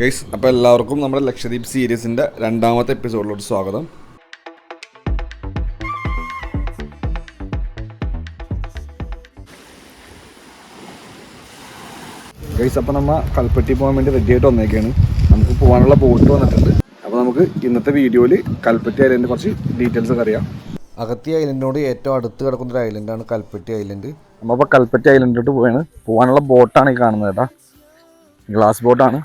Guys അപ്പോൾ എല്ലാവർക്കും നമ്മുടെ ലക്ഷദ്വീപ് സീരീസിന്റെ രണ്ടാമത്തെ എപ്പിസോഡിലോട്ട് സ്വാഗതം. ഗൈസ് അപ്പോൾ നമ്മൾ കൽപ്പറ്റി പോകാൻ വേണ്ടി റെഡി ആയിട്ട് വന്നേക്കാണ്. നമുക്ക് പോകാനുള്ള ബോട്ട് വന്നിട്ടുണ്ട്. അപ്പോൾ നമുക്ക് ഇന്നത്തെ വീഡിയോയിൽ കൽപ്പറ്റി ഐലൻഡ് കുറച്ച് ഡീറ്റെയിൽസ് ഒക്കെ അറിയാം. അകത്തി ഐലൻഡിനോട് ഏറ്റവും അടുത്ത് കിടക്കുന്ന ഒരു ഐലൻഡാണ് കൽപ്പറ്റി ഐലൻഡ് നമ്മളിപ്പോൾ കൽപ്പറ്റി ഐലൻഡിലോട്ട് പോവാണ്. പോകാനുള്ള ബോട്ടാണ് ഈ കാണുന്നത് കേട്ടോ. ഗ്ലാസ് ബോട്ടാണ്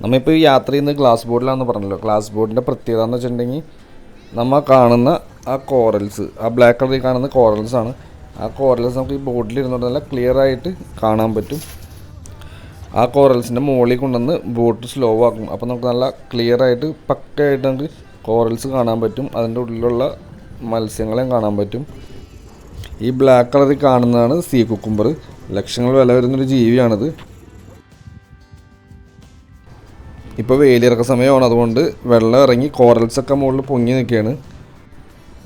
നമ്മളിപ്പോൾ ഈ യാത്ര ചെയ്യുന്നത് ഗ്ലാസ് ബോർഡിലാണെന്ന് പറഞ്ഞല്ലോ. ഗ്ലാസ് ബോർഡിന്റെ പ്രത്യേകത എന്ന് വെച്ചിട്ടുണ്ടെങ്കിൽ നമ്മൾ കാണുന്ന ആ കോറൽസ് ആ ബ്ലാക്ക് കളറിൽ കാണുന്ന കോറൽസ് ആണ്. ആ കോറൽസ് നമുക്ക് ഈ ബോർഡിൽ ഇരുന്നുകൊണ്ട് നല്ല ക്ലിയർ ആയിട്ട് കാണാൻ പറ്റും. ആ കോറൽസിന്റെ മുകളിൽ കൊണ്ടുവന്ന് ബോട്ട് സ്ലോ ആക്കും. അപ്പോൾ നമുക്ക് നല്ല ക്ലിയർ ആയിട്ട് പക്കയായിട്ട് നമുക്ക് കോറൽസ് കാണാൻ പറ്റും. അതിന്റെ ഉള്ളിലുള്ള മത്സ്യങ്ങളെയും കാണാൻ പറ്റും. ഈ ബ്ലാക്ക് കളറിൽ കാണുന്നതാണ് സീ കുക്കുംബർ ലക്ഷങ്ങൾ വില വരുന്നൊരു ജീവിയാണിത്. ഇപ്പോൾ വെയിലിറക്ക സമയമാണ്. അതുകൊണ്ട് വെള്ളം ഇറങ്ങി കോറൽസൊക്കെ മുകളിൽ പൊങ്ങി നിൽക്കുകയാണ്.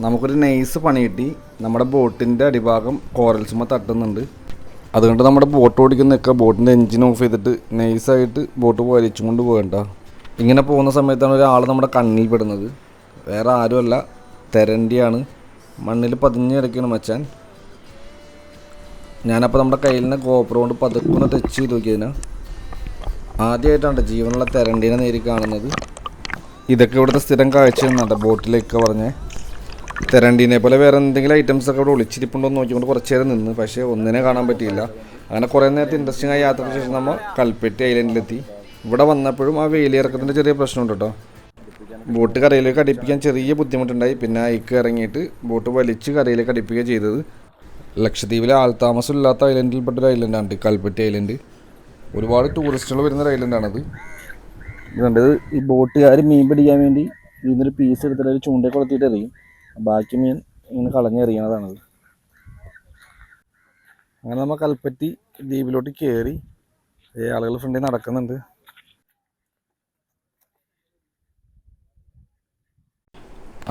നമുക്കൊരു നൈസ് പണി കിട്ടി. നമ്മുടെ ബോട്ടിന്റെ അടിഭാഗം കോറൽസുമ്മ തട്ടുന്നുണ്ട്. അതുകൊണ്ട് നമ്മുടെ ബോട്ട് ഓടിക്കുന്നൊക്കെ ബോട്ടിന്റെ എൻജിൻ ഓഫ് ചെയ്തിട്ട് നൈസായിട്ട് ബോട്ട് വലിച്ചും കൊണ്ട് പോകണ്ട ഇങ്ങനെ പോകുന്ന സമയത്താണ് ഒരാൾ നമ്മുടെ കണ്ണിൽ പെടുന്നത്. വേറെ ആരുമല്ല. തെരണ്ടിയാണ്. മണ്ണിൽ പതിഞ്ഞ് കിടക്കുകയാണ് മച്ചാൻ. ഞാനപ്പോൾ നമ്മുടെ കയ്യിൽ നിന്ന് ഗോപ്രോ കൊണ്ട് പതുക്കുന്ന ടച്ച് ചെയ്ത് നോക്കിയതിനാ. ആദ്യമായിട്ടാണ് ജീവനുള്ള തെരണ്ടീനെ നേരി കാണുന്നത്. ഇതൊക്കെ ഇവിടുത്തെ സ്ഥിരം കാഴ്ച എന്നാണ് ബോട്ടിലേക്ക് പറഞ്ഞേ തെരണ്ടീനെ പോലെ വേറെ എന്തെങ്കിലും ഐറ്റംസ് ഒക്കെ ഇവിടെ ഒളിച്ചിരിപ്പുണ്ടോ എന്ന് നോക്കിക്കൊണ്ട് കുറച്ച് നേരം നിന്ന്. പക്ഷേ ഒന്നിനെ കാണാൻ പറ്റിയില്ല. അങ്ങനെ കുറേ നേരത്തെ ഇൻട്രസ്റ്റിംഗ് ആയ യാത്രയ്ക്ക് ശേഷം നമ്മൾ കൽപ്പറ്റി ഐലൻഡിലെത്തി ഇവിടെ വന്നപ്പോഴും ആ വേലിയിറക്കത്തിന്റെ ചെറിയ പ്രശ്നമുണ്ട് കേട്ടോ ബോട്ട് കരയിലേക്ക് അടിപ്പിക്കാൻ ചെറിയ ബുദ്ധിമുട്ടുണ്ടായി. പിന്നെ ഐക്ക് ഇറങ്ങിയിട്ട് ബോട്ട് വലിച്ച് കരയിലേക്ക് അടുപ്പിക്കുക ചെയ്തത്. ലക്ഷദ്വീപിലെ ആൾതാമസം ഇല്ലാത്ത ഐലൻഡിൽപ്പെട്ട ഒരു ഐലൻഡാണ് കൽപ്പറ്റി ഐലൻഡ് ഒരുപാട് ടൂറിസ്റ്റുകൾ വരുന്ന ഒരു ഐലൻഡാണത് ഇതുണ്ട് ഈ ബോട്ടുകാർ മീൻ പിടിക്കാൻ വേണ്ടി ഇതിനൊരു പീസ് എടുത്തിട്ട് ഒരു ചൂണ്ട കൊളുത്തിയിട്ട് എറിയും. ബാക്കി മീൻ ഇങ്ങനെ കളഞ്ഞെറിയണതാണത് അങ്ങനെ നമ്മൾ കൽപ്പറ്റി ദ്വീപിലോട്ട് കയറി ആളുകൾ ഫ്രണ്ടിൽ നടക്കുന്നുണ്ട്.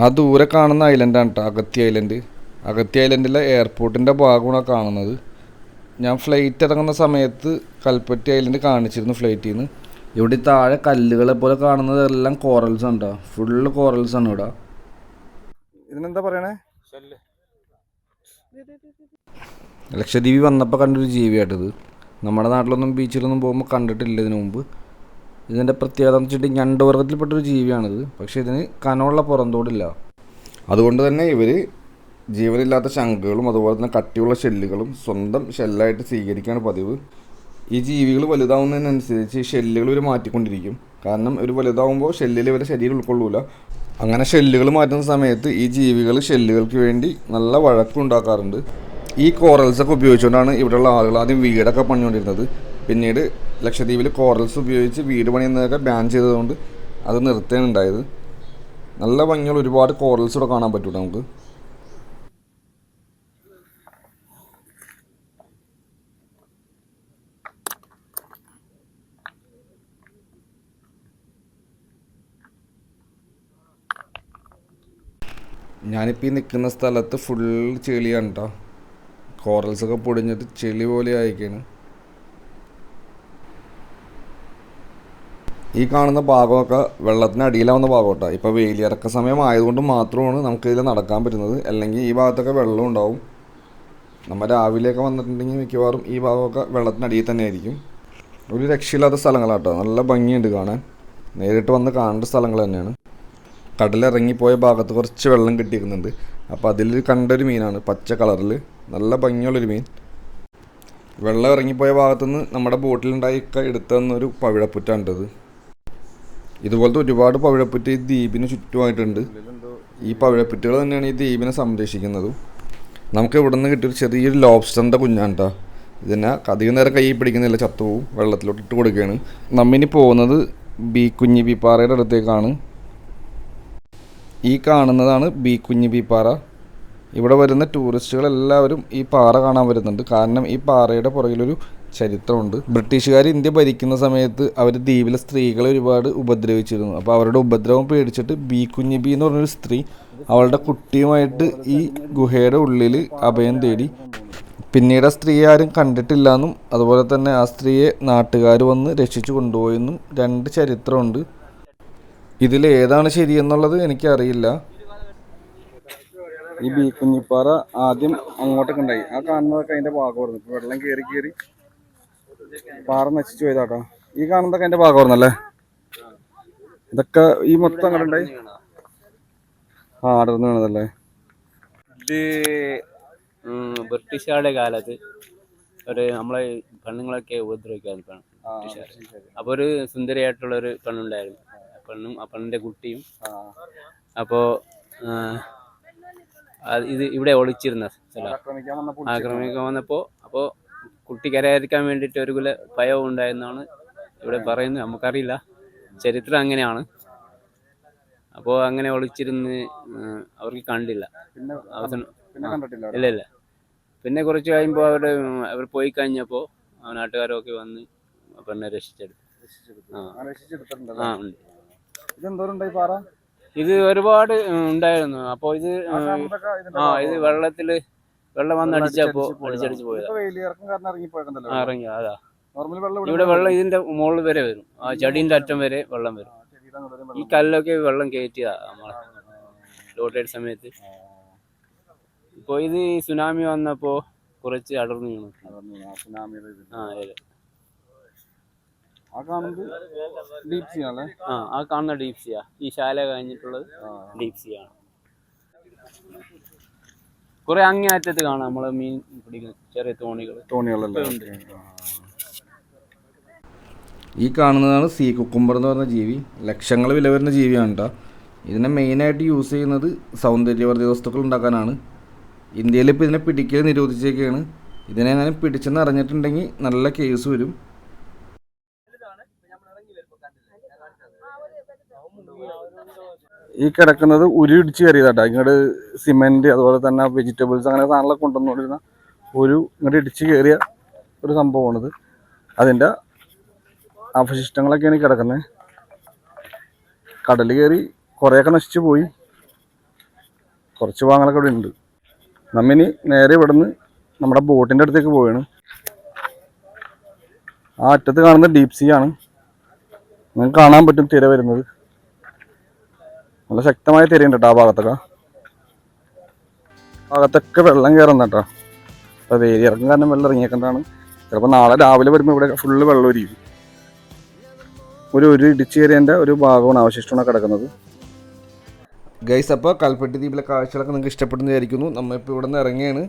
ആ ദൂരെ കാണുന്ന ഐലൻഡാണ് കേട്ടോ അഗത്തി ഐലൻഡ് അഗത്തി ഐലൻഡിലെ എയർപോർട്ടിന്റെ ഭാഗമാണ് കാണുന്നത്. ഞാൻ ഫ്ലൈറ്റ് ഇറങ്ങുന്ന സമയത്ത് കൽപ്പറ്റി ഐലൻഡ് കാണിച്ചിരുന്നു ഫ്ലൈറ്റിൽ നിന്ന് ഇവിടെ താഴെ കല്ലുകളെ പോലെ കാണുന്നത് എല്ലാം കോറൽസ് ഉണ്ടോ? ഫുള്ള് കോറൽസ് ആണ് ഇവിടെ. ഇതിനെന്താ പറയണേ? ലക്ഷദ്വീപ് വന്നപ്പോൾ കണ്ടൊരു ജീവിയായിട്ടിത് നമ്മുടെ നാട്ടിലൊന്നും ബീച്ചിലൊന്നും പോകുമ്പോൾ കണ്ടിട്ടില്ല ഇതിനു മുമ്പ്. ഇതിന്റെ പ്രത്യേകത എന്ന് വെച്ചിട്ടുണ്ടെങ്കിൽ ഞണ്ടുവർഗത്തിൽപ്പെട്ടൊരു ജീവിയാണിത്. പക്ഷേ ഇതിന് കനമുള്ള പുറന്തോടില്ല. അതുകൊണ്ട് തന്നെ ഇവർ ജീവനില്ലാത്ത ശംഖുകളും അതുപോലെ തന്നെ കട്ടിയുള്ള ഷെല്ലുകളും സ്വന്തം ഷെല്ലായിട്ട് സ്വീകരിക്കുകയാണ് പതിവ്. ഈ ജീവികൾ വലുതാവുന്നതിനനുസരിച്ച് ഈ ഷെല്ലുകൾ ഇവർ മാറ്റിക്കൊണ്ടിരിക്കും. കാരണം ഇവർ വലുതാവുമ്പോൾ ഷെല്ലിൽ ഇവരെ ശരീരം ഉൾക്കൊള്ളൂല. അങ്ങനെ ഷെല്ലുകൾ മാറ്റുന്ന സമയത്ത് ഈ ജീവികൾ ഷെല്ലുകൾക്ക് വേണ്ടി നല്ല വഴക്കുണ്ടാക്കാറുണ്ട് ഈ കോറൽസൊക്കെ ഉപയോഗിച്ചുകൊണ്ടാണ് ഇവിടെയുള്ള ആളുകൾ ആദ്യം വീടൊക്കെ പണിഞ്ഞുകൊണ്ടിരുന്നത്. പിന്നീട് ലക്ഷദ്വീപിൽ കോറൽസ് ഉപയോഗിച്ച് വീട് പണിയുന്നതൊക്കെ ബാൻ ചെയ്തതുകൊണ്ട് അത് നിർത്തുകയാണ് ഉണ്ടായത് നല്ല ഭംഗിയുള്ള ഒരുപാട് കോറൽസ് ഇവിടെ കാണാൻ പറ്റൂട്ടോ നമുക്ക്. ഞാനിപ്പോൾ ഈ നിൽക്കുന്ന സ്ഥലത്ത് ഫുൾ ചെളിയാണ് കേട്ടോ കോറൽസൊക്കെ പൊടിഞ്ഞിട്ട് ചെളി പോലെ ആയിക്കാണ് ഈ കാണുന്ന ഭാഗമൊക്കെ വെള്ളത്തിന് അടിയിലാവുന്ന കേട്ടോ ഇപ്പോൾ വെയിലിറക്ക സമയം ആയതുകൊണ്ട് മാത്രമാണ് നമുക്ക് ഇതിൽ നടക്കാൻ പറ്റുന്നത്. അല്ലെങ്കിൽ ഈ ഭാഗത്തൊക്കെ വെള്ളം ഉണ്ടാവും. നമ്മൾ രാവിലെയൊക്കെ വന്നിട്ടുണ്ടെങ്കിൽ മിക്കവാറും ഈ ഭാഗമൊക്കെ വെള്ളത്തിനടിയിൽ തന്നെ ആയിരിക്കും. ഒരു രക്ഷയില്ലാത്ത സ്ഥലങ്ങളാട്ടോ. നല്ല ഭംഗിയുണ്ട് കാണാൻ. നേരിട്ട് വന്ന് കാണേണ്ട സ്ഥലങ്ങൾ തന്നെയാണ്. കടലിറങ്ങിപ്പോയ ഭാഗത്ത് കുറച്ച് വെള്ളം കിട്ടിയിരുന്നുണ്ട് അപ്പോൾ അതിൽ കണ്ടൊരു മീനാണ്. പച്ച കളറിൽ നല്ല ഭംഗിയുള്ളൊരു മീൻ. വെള്ളം ഇറങ്ങിപ്പോയ ഭാഗത്തുനിന്ന് നമ്മുടെ ബോട്ടിലുണ്ടായിക്ക എടുത്തു തന്നൊരു പവിഴപ്പുറ്റാണിത് ഇതുപോലത്തെ ഒരുപാട് പവിഴപ്പുറ്റ് ഈ ദ്വീപിന് ചുറ്റുമായിട്ടുണ്ട്. ഈ പവിഴപ്പുറ്റുകൾ തന്നെയാണ് ഈ ദ്വീപിനെ സംരക്ഷിക്കുന്നതും. നമുക്ക് ഇവിടെ നിന്ന് കിട്ടിയൊരു ചെറിയൊരു ലോബ്സ്റ്ററിന്റെ കുഞ്ഞാണ് കേട്ടോ ഇതിനെ അധികം നേരം കൈ പിടിക്കുന്നില്ല ചത്തുപോവും വെള്ളത്തിലോട്ട് ഇട്ട് കൊടുക്കുകയാണ്. നമ്മിനി പോകുന്നത് ബി കുഞ്ഞി ബി പാറയുടെ അടുത്തേക്കാണ്. ഈ കാണുന്നതാണ് ബി കുഞ്ഞി ബി പാറ. ഇവിടെ വരുന്ന ടൂറിസ്റ്റുകൾ എല്ലാവരും ഈ പാറ കാണാൻ വരുന്നുണ്ട്. കാരണം ഈ പാറയുടെ പുറകിലൊരു ചരിത്രമുണ്ട്. ബ്രിട്ടീഷുകാർ ഇന്ത്യ ഭരിക്കുന്ന സമയത്ത് അവർ ദ്വീപിലെ സ്ത്രീകളെ ഒരുപാട് ഉപദ്രവിച്ചിരുന്നു. അപ്പോൾ അവരുടെ ഉപദ്രവം പേടിച്ചിട്ട് ബി കുഞ്ഞി ബി എന്ന് പറഞ്ഞൊരു സ്ത്രീ അവളുടെ കുട്ടിയുമായിട്ട് ഈ ഗുഹയുടെ ഉള്ളിൽ അഭയം തേടി. പിന്നീട് ആ സ്ത്രീയെ ആരും കണ്ടിട്ടില്ല എന്നും അതുപോലെ തന്നെ ആ സ്ത്രീയെ നാട്ടുകാർ വന്ന് രക്ഷിച്ചു കൊണ്ടുപോയെന്നും രണ്ട് ചരിത്രമുണ്ട്. ഇതിൽ ഏതാണ് ശരിയെന്നുള്ളത് എനിക്കറിയില്ല. ഈ ബി കുഞ്ഞിപ്പാറ ആദ്യം അങ്ങോട്ടൊക്കെ ഉണ്ടായി. ആ കാണുന്നതൊക്കെ അതിന്റെ ഭാഗമായിരുന്നു. ഇപ്പൊ വെള്ളം കയറി കയറി പാറ നശിച്ചു പോയതാട്ടോ. ഈ കാണുന്നതൊക്കെ അതിന്റെ ഭാഗമായിരുന്നല്ലേ? ഇതൊക്കെ ഈ മൊത്തം അങ്ങനെ ഉണ്ടായി. ആ അടർന്നു വീണതല്ലേ ഇത് ബ്രിട്ടീഷുകാരുടെ കാലത്ത് ഒരു നമ്മളെ പെണ്ണുങ്ങളൊക്കെ ഉപദ്രവിക്കാൻ അപ്പൊ അപ്പോൾ ഒരു സുന്ദരിയായിട്ടുള്ള ഒരു പെണ്ണുണ്ടായിരുന്നു. പെണ്ണും ആ പെണ്ണിന്റെ കുട്ടിയും. അപ്പോൾ ഇത് ഇവിടെ ഒളിച്ചിരുന്ന സ്ഥലം. ആക്രമിക്കാൻ വന്നപ്പോൾ അപ്പോൾ കുട്ടി കരയാതിരിക്കാൻ വേണ്ടിയിട്ട് ഒരു കുല ഭയവും ഉണ്ടായെന്നാണ് ഇവിടെ പറയുന്നത്. നമുക്കറിയില്ല. ചരിത്രം അങ്ങനെയാണ്. അപ്പോൾ അങ്ങനെ ഒളിച്ചിരുന്ന് അവർക്ക് കണ്ടില്ല. അവസാനം ഇല്ല ഇല്ല. പിന്നെ കുറച്ച് കഴിയുമ്പോൾ അവർ അവർ പോയി കഴിഞ്ഞപ്പോൾ നാട്ടുകാരൊക്കെ വന്ന് പെണ്ണെ രക്ഷിച്ചെടുത്തു? ആ ഉണ്ട്. പാറ? ഇത് ഒരുപാട് ഉണ്ടായിരുന്നു. അപ്പോൾ ഇത് ആ ഇത്. വെള്ളത്തിൽ വെള്ളം വന്ന് അടിച്ചപ്പോ അടിച്ചടിച്ച് പോയത്. ഇറങ്ങി അതാ. ഇവിടെ വെള്ളം ഇതിന്റെ മുകളിൽ വരെ വരും. ആ ചെടീന്റെ അറ്റം വരെ വെള്ളം വരും. ഈ കല്ലൊക്കെ വെള്ളം കയറ്റിയതാ നമ്മളെ ലോട്ടേഡ് സമയത്ത്. ഇപ്പൊ ഇത് സുനാമി വന്നപ്പോ കുറച്ച് അടർന്നു വീണു. ആ അതെ. ആ കാണുന്നത് ഡീപ് സീ ആണല്ലേ? ആ ആ കാണുന്ന ഡീപ് സിയാ ഈ ശാല കഴിഞ്ഞിട്ടുള്ളത് ഡീപ് സി ആണ്. കുറെ അങ്ങേ അറ്റത്ത് കാണാം നമ്മൾ മീൻ പിടിക്കുന്ന ചെറിയ തോണികൾ തോണികളല്ലേ. ഈ കാണുന്നതാണ് സീ കുക്കുംബർ എന്ന് പറഞ്ഞ ജീവി. ലക്ഷങ്ങൾ വില വരുന്ന ജീവിയാണ് കേട്ടോ ഇതിനെ മെയിനായിട്ട് യൂസ് ചെയ്യുന്നത് സൗന്ദര്യവർദ്ധക വസ്തുക്കൾ ഉണ്ടാക്കാനാണ്. ഇന്ത്യയിൽ ഇപ്പോൾ ഇതിനെ പിടിക്കൽ നിരോധിച്ചേക്കാണ്. ഇതിനെ അങ്ങനെ പിടിച്ചെന്ന് അറിഞ്ഞിട്ടുണ്ടെങ്കിൽ നല്ല കേസ് വരും. ഈ കിടക്കുന്നത് ഉരു ഇടിച്ച് കയറിയതാട്ടോ. ഇങ്ങോട്ട് സിമെന്റ് അതുപോലെ തന്നെ വെജിറ്റബിൾസ് അങ്ങനെ സാധനങ്ങളൊക്കെ കൊണ്ടുവന്നുകൊണ്ടിരുന്ന ഒരു ഇങ്ങോട്ട് ഇടിച്ച് കയറിയ ഒരു സംഭവമാണിത് അതിന്റെ അവശിഷ്ടങ്ങളൊക്കെയാണ് കിടക്കുന്നത് കടൽ കയറി കുറേയൊക്കെ നശിച്ചു പോയി. കുറച്ച് ഭാഗങ്ങളൊക്കെ ഇവിടെ ഉണ്ട്. നമ്മിനി നേരെ ഇവിടുന്ന് നമ്മുടെ ബോട്ടിന്റെ അടുത്തേക്ക് പോവുകയാണ് ആ അറ്റത്ത് കാണുന്നത് ഡീപ് സീ ആണ്. നിങ്ങൾക്ക് കാണാൻ പറ്റും തിര വരുന്നത്. നല്ല ശക്തമായി തിരയുണ്ട് കേട്ടോ ആ ഭാഗത്തൊക്കെ. ഭാഗത്തൊക്കെ വെള്ളം കയറുന്ന കേട്ടോ. അപ്പോൾ ഇറക്കം കാരണം വെള്ളം ഇറങ്ങിയേക്കേണ്ടതാണ് ചിലപ്പോൾ നാളെ രാവിലെ വരുമ്പോൾ ഇവിടെ ഫുള്ള് വെള്ളം ഒരിക്കും ഒരു ഒരു ഇടിച്ചു കയറിയതിന്റെ ഒരു ഭാഗമാണ് അവശിഷ്ടമാണ് കിടക്കുന്നത്. ഗൈസ് അപ്പോൾ കൽപ്പെട്ടി ദ്വീപിലെ കാഴ്ചകളൊക്കെ നിങ്ങൾക്ക് ഇഷ്ടപ്പെടുന്ന വിചാരിക്കുന്നു. നമ്മളിപ്പോൾ ഇവിടെ നിന്ന് ഇറങ്ങിയാണ്.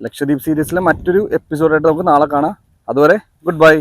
ലക്ഷദ്വീപ് സീരീസിലെ മറ്റൊരു എപ്പിസോഡായിട്ട് നമുക്ക് നാളെ കാണാം. അതുവരെ ഗുഡ് ബൈ